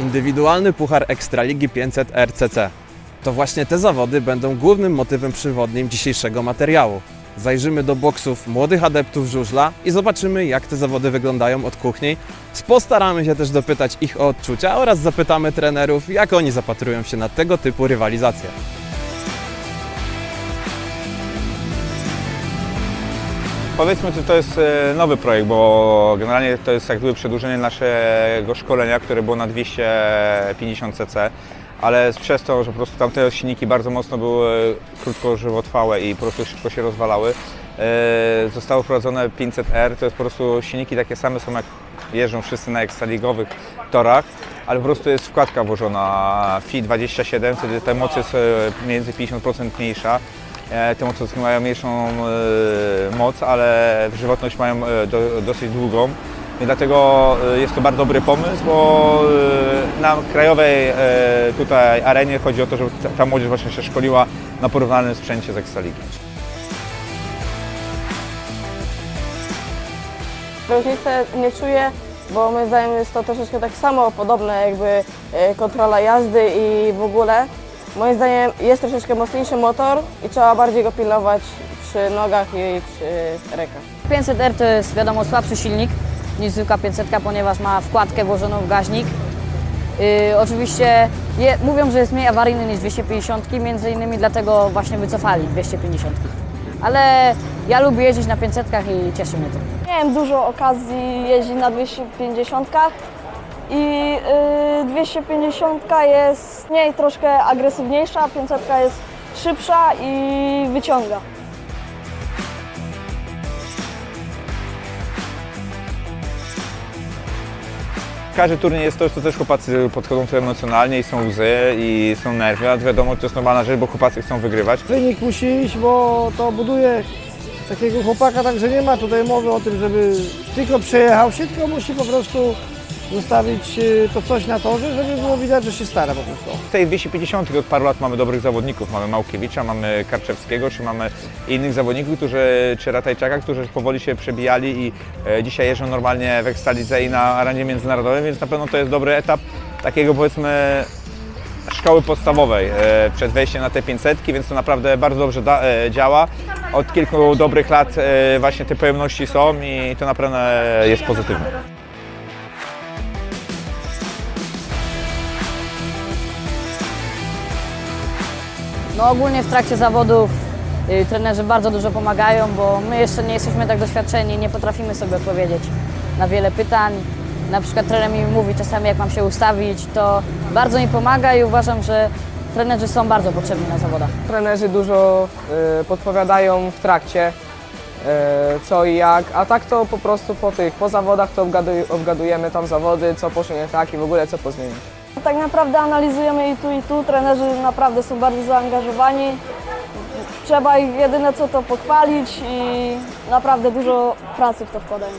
indywidualny puchar Ekstraligi 500 RCC. To właśnie te zawody będą głównym motywem przewodnim dzisiejszego materiału. Zajrzymy do boksów młodych adeptów żużla i zobaczymy, jak te zawody wyglądają od kuchni. Postaramy się też dopytać ich o odczucia oraz zapytamy trenerów, jak oni zapatrują się na tego typu rywalizacje. Powiedzmy, że to jest e, nowy projekt, bo generalnie to jest jak przedłużenie naszego szkolenia, które było na 250 cc, ale przez to, że po prostu tamte silniki bardzo mocno były krótko żywotrwałe i po prostu szybko się rozwalały, e, zostało wprowadzone 500R, to jest po prostu silniki takie same są jak jeżdżą wszyscy na ekstraligowych torach, ale po prostu jest wkładka włożona FI 27, wtedy ta moc jest więcej 50% mniejsza. E, Te motocykle mają mniejszą e, moc, ale żywotność mają e, do, dosyć długą. I dlatego jest to bardzo dobry pomysł, bo na krajowej tutaj arenie chodzi o to, żeby ta- młodzież właśnie się szkoliła na porównalnym sprzęcie z Ekstraligi. Różnicy nie czuję, bo moim zdaniem jest to troszeczkę tak samo podobne jakby kontrola jazdy i w ogóle. Moim zdaniem jest troszeczkę mocniejszy motor i trzeba bardziej go pilnować przy nogach i przy rękach. 500R to jest wiadomo słabszy silnik niż zwykła 500, ponieważ ma wkładkę włożoną w gaźnik. Yy, oczywiście je, mówią, że jest mniej awaryjny niż 250, między innymi dlatego właśnie wycofali 250. Ale ja lubię jeździć na 500 i cieszy mnie to. Miałem dużo okazji jeździć na 250 i y, 250 jest mniej troszkę agresywniejsza, 500 jest szybsza i wyciąga. Każdy turniej jest to, że to też chłopacy podchodzą tu emocjonalnie i są łzy i są nerwy, a wiadomo, to jest normalna rzecz, bo chłopacy chcą wygrywać. Wynik musi iść, bo to buduje takiego chłopaka, także nie ma tutaj mowy o tym, żeby tylko przejechał się, tylko musi po prostu zostawić y, to coś na torze, żeby było widać, że się stara po prostu. W tej 250 od paru lat mamy dobrych zawodników. Mamy Małkiewicza, mamy Karczewskiego, czy mamy innych zawodników, którzy, czy Ratajczaka, którzy powoli się przebijali i e, dzisiaj jeżdżą normalnie w Ekstralidze i na arenie międzynarodowej, więc na pewno to jest dobry etap takiego powiedzmy szkoły podstawowej e, przed wejściem na te 500, więc to naprawdę bardzo dobrze da, e, działa. Od kilku dobrych lat właśnie te pojemności są i to naprawdę jest pozytywne. No ogólnie w trakcie zawodów y, trenerzy bardzo dużo pomagają, bo my jeszcze nie jesteśmy tak doświadczeni, nie potrafimy sobie odpowiedzieć na wiele pytań. Na przykład trener mi mówi czasami jak mam się ustawić, to bardzo mi pomaga i uważam, że trenerzy są bardzo potrzebni na zawodach. Trenerzy dużo e, podpowiadają w trakcie e, co i jak, a tak to po prostu po tych, po zawodach to obgaduj, obgadujemy tam zawody, co poszło nie tak i w ogóle co pozmienić. Tak naprawdę analizujemy i tu i tu, trenerzy naprawdę są bardzo zaangażowani. Trzeba ich jedyne co to pochwalić i naprawdę dużo pracy w to wkładają.